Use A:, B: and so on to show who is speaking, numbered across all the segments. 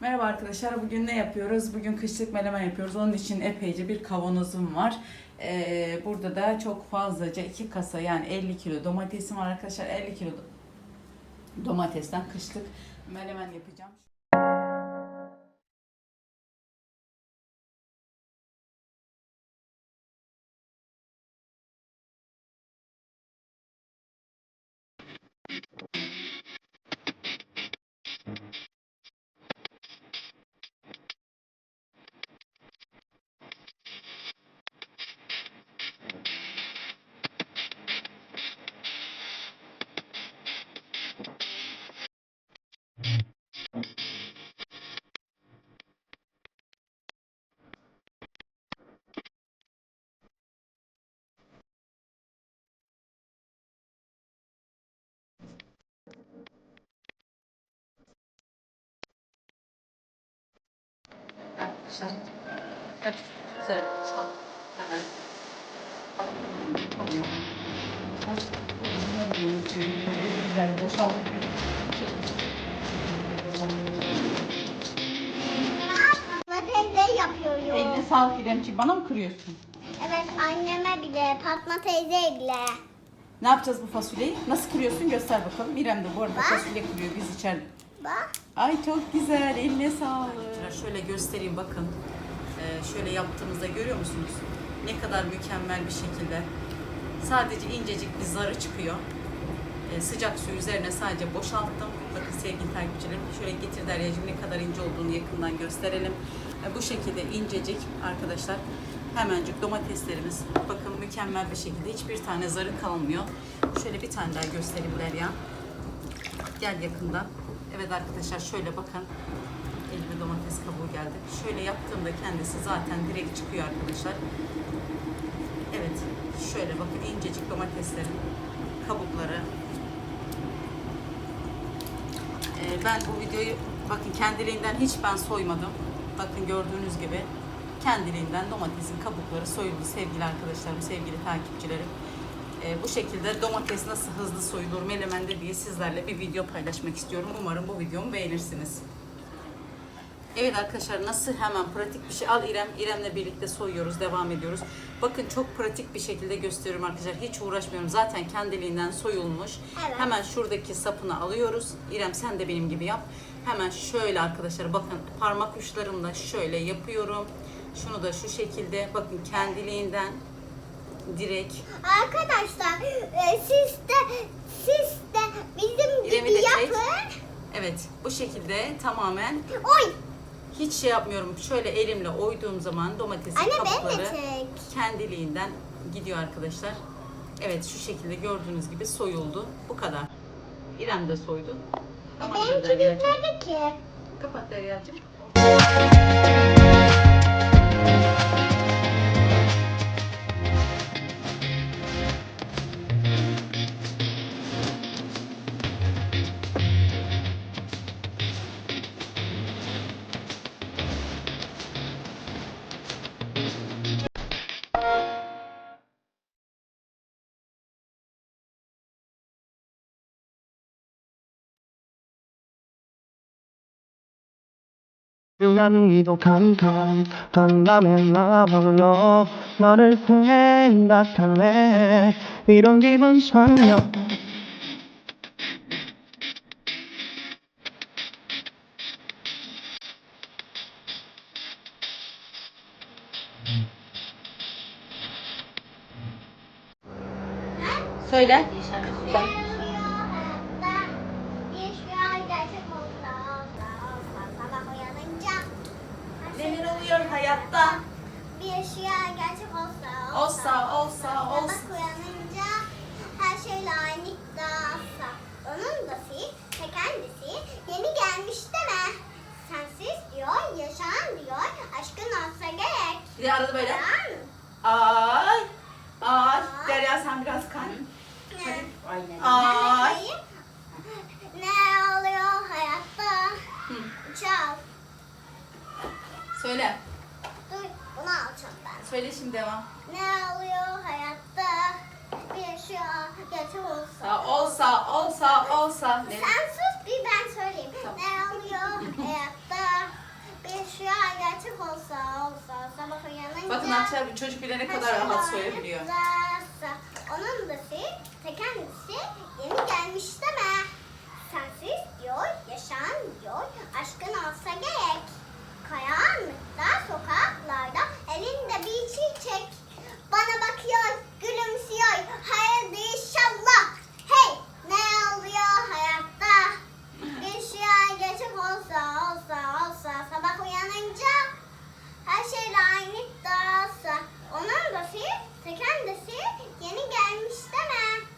A: Merhaba arkadaşlar. Bugün ne yapıyoruz? Bugün kışlık menemen yapıyoruz. Onun için epeyce bir kavanozum var. Ee, burada da çok fazlaca iki kasa yani 50 kilo domatesim var arkadaşlar. 50 kilo do- domatesten kışlık menemen yapacağım.
B: Yapıyor.
A: Eline sağlık İremciğim. Bana mı kırıyorsun?
B: Evet anneme bile Fatma teyze bile.
A: Ne yapacağız bu fasulyeyi? Nasıl kırıyorsun? Göster bakalım. İrem de bu arada
B: Bak.
A: fasulye kırıyor. Biz içeride.
B: Bak.
A: Ay çok güzel. Eline sağlık. Şöyle göstereyim bakın. Ee, şöyle yaptığımızda görüyor musunuz? Ne kadar mükemmel bir şekilde. Sadece incecik bir zarı çıkıyor. Ee, sıcak suyu üzerine sadece boşalttım. Bakın sevgili takipçilerim. Şöyle getir Derya'cığım ne kadar ince olduğunu yakından gösterelim. Ee, bu şekilde incecik arkadaşlar. Hemencik domateslerimiz. Bakın mükemmel bir şekilde. Hiçbir tane zarı kalmıyor. Şöyle bir tane daha göstereyim Derya. Gel yakından. Evet arkadaşlar şöyle bakın. Elime domates kabuğu geldi. Şöyle yaptığımda kendisi zaten direkt çıkıyor arkadaşlar. Evet. Şöyle bakın incecik domateslerin kabukları. Ee, ben bu videoyu bakın kendiliğinden hiç ben soymadım. Bakın gördüğünüz gibi kendiliğinden domatesin kabukları soyuldu sevgili arkadaşlarım, sevgili takipçilerim. Ee, bu şekilde domates nasıl hızlı soyulur melemende diye sizlerle bir video paylaşmak istiyorum. Umarım bu videomu beğenirsiniz. Evet arkadaşlar nasıl hemen pratik bir şey. Al İrem. İrem'le birlikte soyuyoruz. Devam ediyoruz. Bakın çok pratik bir şekilde gösteriyorum arkadaşlar. Hiç uğraşmıyorum. Zaten kendiliğinden soyulmuş.
B: Evet.
A: Hemen şuradaki sapını alıyoruz. İrem sen de benim gibi yap. Hemen şöyle arkadaşlar bakın parmak uçlarımla şöyle yapıyorum. Şunu da şu şekilde bakın kendiliğinden direkt
B: Arkadaşlar e, siz de siz de bizim
A: İrem'i
B: gibi
A: de çek.
B: yapın.
A: evet bu şekilde tamamen
B: Oy.
A: hiç şey yapmıyorum. Şöyle elimle oyduğum zaman domatesin
B: Anne ben de
A: kabukları
B: çek.
A: kendiliğinden gidiyor arkadaşlar. Evet şu şekilde gördüğünüz gibi soyuldu. Bu kadar. İrem de soydu. Tamam
B: Benimki
A: Derya'cığım.
B: bitmedi ki.
A: Kapat Derya'cığım.
C: 난 미독한탄 단밤에 나불러 너를 향해 나타내 이런 기분
B: 상려
A: Soy that? Hayatta?
B: Bir şey gerçek olsa
A: Olsa, olsa, olsa.
B: uyanınca her şeyle aynı olsa Onun da si ve kendisi yeni gelmiş deme Sensiz diyor, yaşam diyor, aşkın olsa gerek
A: Bir de arada böyle. Ay. Ay. Derya sen biraz kay.
B: Ne?
A: Ay.
B: Ne oluyor hayatta? Çal.
A: Söyle.
B: Alacağım ben.
A: Söyle şimdi devam.
B: Ne oluyor hayatta? Bir şey gerçek olsa.
A: Sa- Olsa, olsa, olsa. Ne?
B: Sen sus bir ben söyleyeyim.
A: Tamam.
B: Ne oluyor hayatta? Rüya gerçek olsa olsa sabah uyanınca
A: Bakın arkadaşlar bir çocuk bile ne kadar rahat söyleyebiliyor.
B: Onun da te kendisi yeni gelmiş deme. Sensiz diyor, yaşan diyor, aşkın olsa gerek. Karanlıkta, sokaklarda elinde bir çiçek. Bana bakıyor, gülümsüyor, hayırdır inşallah. Hey, ne oluyor hayatta? Bir şey gerçek olsa, olsa, olsa, sabah uyanınca her şeyle aynı dağılsa. Onun da fil, te kendisi yeni gelmiş deme.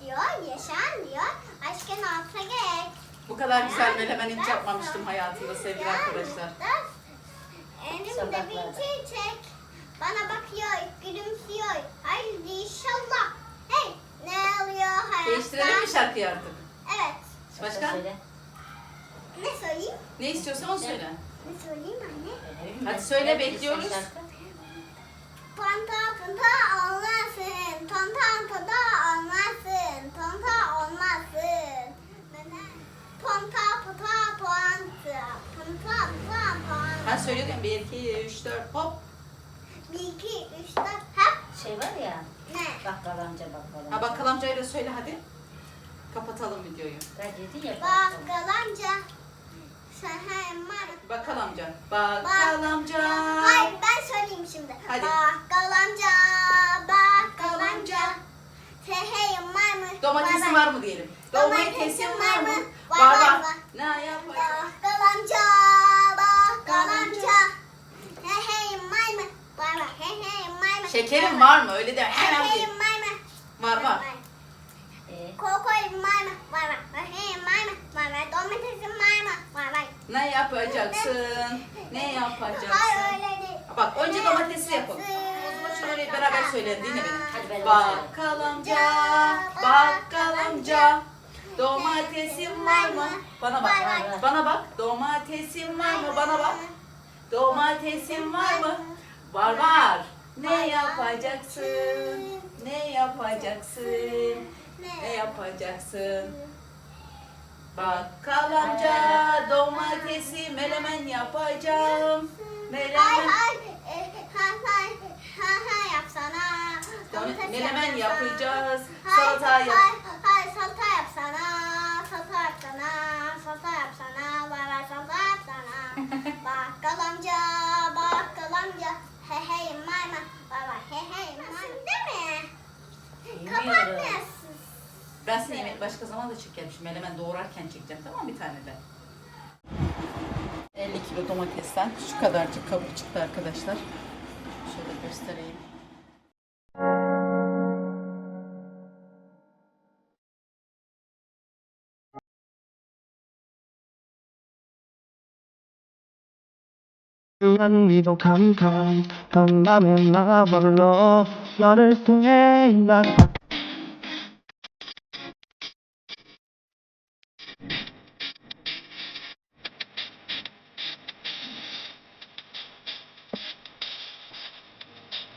B: Diyor, yaşan diyor, aşkın olsa gerek.
A: Bu kadar güzel melemen hiç yapmamıştım hayatımda sevgili arkadaşlar.
B: Elimde bir çiçek. Bana bakıyor, gülümsüyor. Haydi inşallah. Hey, ne oluyor hayatta?
A: Değiştirelim mi şarkıyı artık?
B: Evet.
A: Başka?
B: Ne söyleyeyim?
A: Ne istiyorsan onu söyle.
B: Ne söyleyeyim anne?
A: Hadi söyle, bekliyoruz.
B: Panta panta
A: Ben söylüyorum 1, 2, 3, 4 hop.
B: Bir, iki, üç, dört. Hep.
D: Şey var ya,
B: Ne?
D: bakkal amca bakkal amca.
A: Ha bakkal amcayla söyle hadi. Kapatalım videoyu.
D: Ben dedin ya bakkal.
B: Bakkal amca. Sen hemen.
A: Bakkal amca. Bakkal amca.
B: Hayır ben söyleyeyim şimdi.
A: Hadi.
B: Bakkal amca. Bakkal amca. Seheyim var mı?
A: Domatesin var mı diyelim. Domatesin var mı?
B: Var.
A: Ne yapacağız?
B: Bakkal amca. Bakkal amca. Seheyim var mı? Var var. Seheyim var mı?
A: Şekerin var mı? Öyle de hemen.
B: Seheyim var mı?
A: Var var.
D: Ee,
B: var? Var var. Seheyim var? Var. Domatesim? Var var.
A: Ne yapacaksın? Ne yapacaksın?
B: Hayır öyle değil.
A: Bak önce domatesi yapalım.
B: yapacaksın?
A: O zaman şunu öyle beraber söyleyelim dinle beni.
D: Hadi ben
A: Bakkal amca, bakkal amca. Domatesin var mı? Bana bak. Bana bak. Domatesin var mı? Bana bak. Domatesin var mı? Var var. Ne yapacaksın? Ne yapacaksın? Ne yapacaksın? Bakkal amca domatesi melemen yapacağım.
B: Hay
A: Melemen. Melemen yapacağız. Salata yap.
B: Salata yapsana. Salata yapsana. Var var salata yapsana. Bakkal amca. Bakkal amca. He hey mayma. Var he hey mayma. Değil mi? Kapatmıyorsun.
A: Ben seni yemek başka zaman da çekerim. Şimdi melemen doğrarken çekeceğim tamam mı bir tane de. 50 kilo domatesten şu kadarcık kabuk çıktı arkadaşlar. Şöyle göstereyim.
C: 난 위로 감탄 강남에 나 불러 너를 통해 나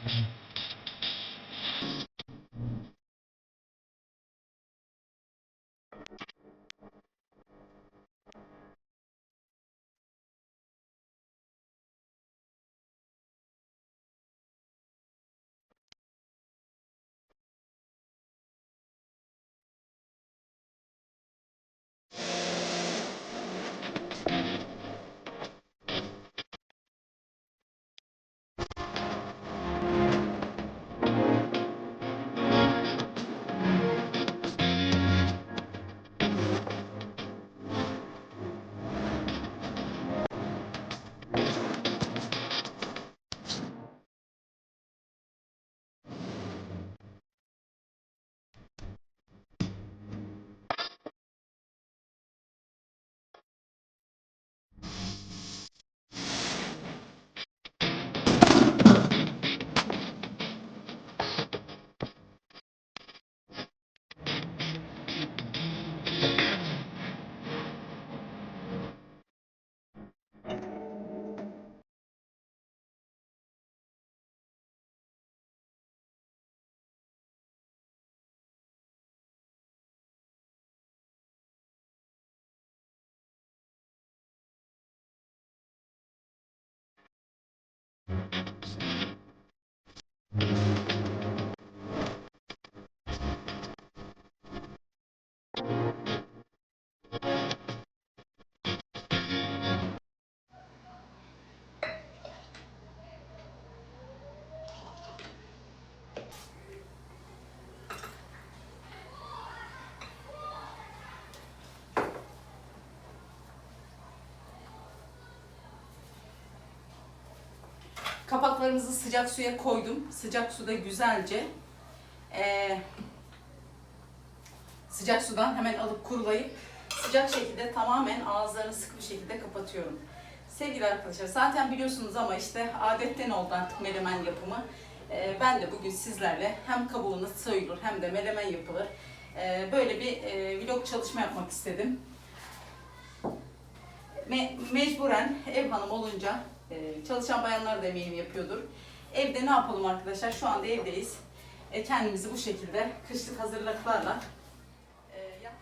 C: Mm-hmm.
A: Kapaklarımızı sıcak suya koydum. Sıcak suda güzelce ee, sıcak sudan hemen alıp kurulayıp sıcak şekilde tamamen ağızlarını sıkı bir şekilde kapatıyorum. Sevgili arkadaşlar zaten biliyorsunuz ama işte adetten oldu artık menemen yapımı. Ee, ben de bugün sizlerle hem kabuğunu soyulur hem de menemen yapılır. Ee, böyle bir e, vlog çalışma yapmak istedim. Me- mecburen ev hanım olunca e, çalışan bayanlar da eminim yapıyordur. Evde ne yapalım arkadaşlar? Şu anda evdeyiz. E, kendimizi bu şekilde kışlık hazırlıklarla e, yap-